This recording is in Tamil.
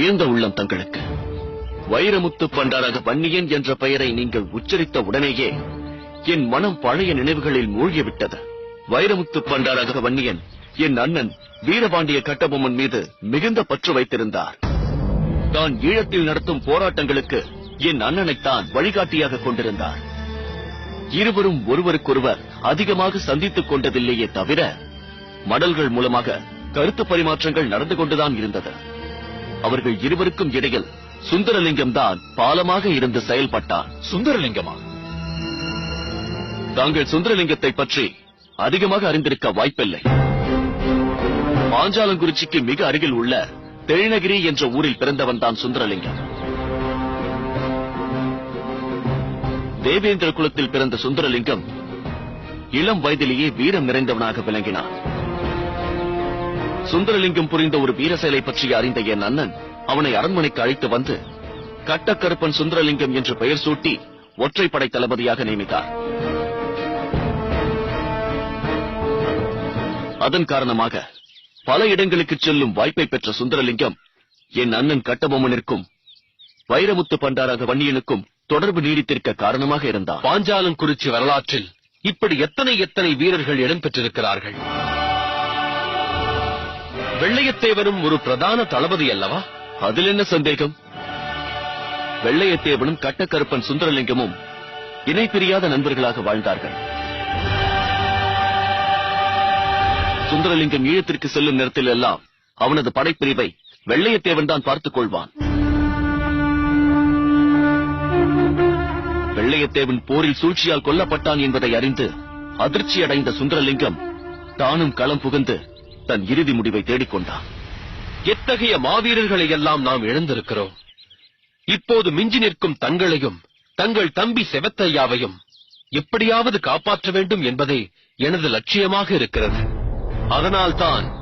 உயர்ந்த உள்ளம் தங்களுக்கு. வைரமுத்து பண்டாரக வன்னியன் என்ற பெயரை நீங்கள் உச்சரித்த உடனேயே என் மனம் பழைய நினைவுகளில் மூழ்கிவிட்டது. வைரமுத்து பண்டாரக வன்னியன் என் அண்ணன் வீரபாண்டிய கட்டபொம்மன் மீது மிகுந்த பற்று வைத்திருந்தார். தான் ஈழத்தில் நடத்தும் போராட்டங்களுக்கு என் அண்ணனைத்தான் வழிகாட்டியாக கொண்டிருந்தார். இருவரும் ஒருவருக்கொருவர் அதிகமாக சந்தித்துக் கொண்டதில்லையே தவிர மடல்கள் மூலமாக கருத்து பரிமாற்றங்கள் நடந்து கொண்டுதான் இருந்தது. அவர்கள் இருவருக்கும் இடையில் சுந்தரலிங்கம் தான் பாலமாக இருந்து செயல்பட்டார். சுந்தரலிங்கமா? தாங்கள் சுந்தரலிங்கத்தை பற்றி அதிகமாக அறிந்திருக்க வாய்ப்பில்லை. பாஞ்சாலங்குறிச்சிக்கு மிக அருகில் உள்ள தெழிநகிரி என்ற ஊரில் பிறந்தவன் தான் சுந்தரலிங்கம். தேவேந்திர குலத்தில் பிறந்த சுந்தரலிங்கம் இளம் வயதிலேயே வீரம் நிறைந்தவனாக விளங்கினான் சுந்தரலிங்கம் புரிந்த ஒரு வீரசேலை பற்றி அறிந்த என் அண்ணன் அவனை அரண்மனைக்கு அழைத்து வந்து கட்டக்கருப்பன் சுந்தரலிங்கம் என்று பெயர் சூட்டி ஒற்றைப்படை தளபதியாக நியமித்தார். அதன் காரணமாக பல இடங்களுக்கு செல்லும் வாய்ப்பை பெற்ற சுந்தரலிங்கம் என் அண்ணன் கட்டபொம்மனிற்கும் வைரமுத்து பண்டாராக வன்னியனுக்கும் தொடர்பு நீடித்திருக்க காரணமாக இருந்தார். பாஞ்சாலங்குறிச்சி வரலாற்றில் இப்படி எத்தனை எத்தனை வீரர்கள் இடம்பெற்றிருக்கிறார்கள் வெள்ளையத்தேவனும் ஒரு பிரதான தளபதி அல்லவா? அதில் என்ன சந்தேகம்? வெள்ளையத்தேவனும் கட்டக்கருப்பன் சுந்தரலிங்கமும் இணை பிரியாத நண்பர்களாக வாழ்ந்தார்கள். சுந்தரலிங்கம் ஈழத்திற்கு செல்லும் நேரத்தில் எல்லாம் அவனது படைப்பிரிவை வெள்ளையத்தேவன் தான் பார்த்துக் கொள்வான். வெள்ளையத்தேவன் போரில் சூழ்ச்சியால் கொல்லப்பட்டான் என்பதை அறிந்து அதிர்ச்சி அடைந்த சுந்தரலிங்கம் தானும் களம் புகுந்து தன் இறுதி முடிவை தேடிக்கொண்டான். எத்தகைய மாவீரர்களை எல்லாம் நாம் இழந்திருக்கிறோம்? இப்போது மிஞ்சி நிற்கும் தங்களையும் தங்கள் தம்பி செவத்தையாவையும் எப்படியாவது காப்பாற்ற வேண்டும் என்பதே எனது லட்சியமாக இருக்கிறது. அதனால்தான்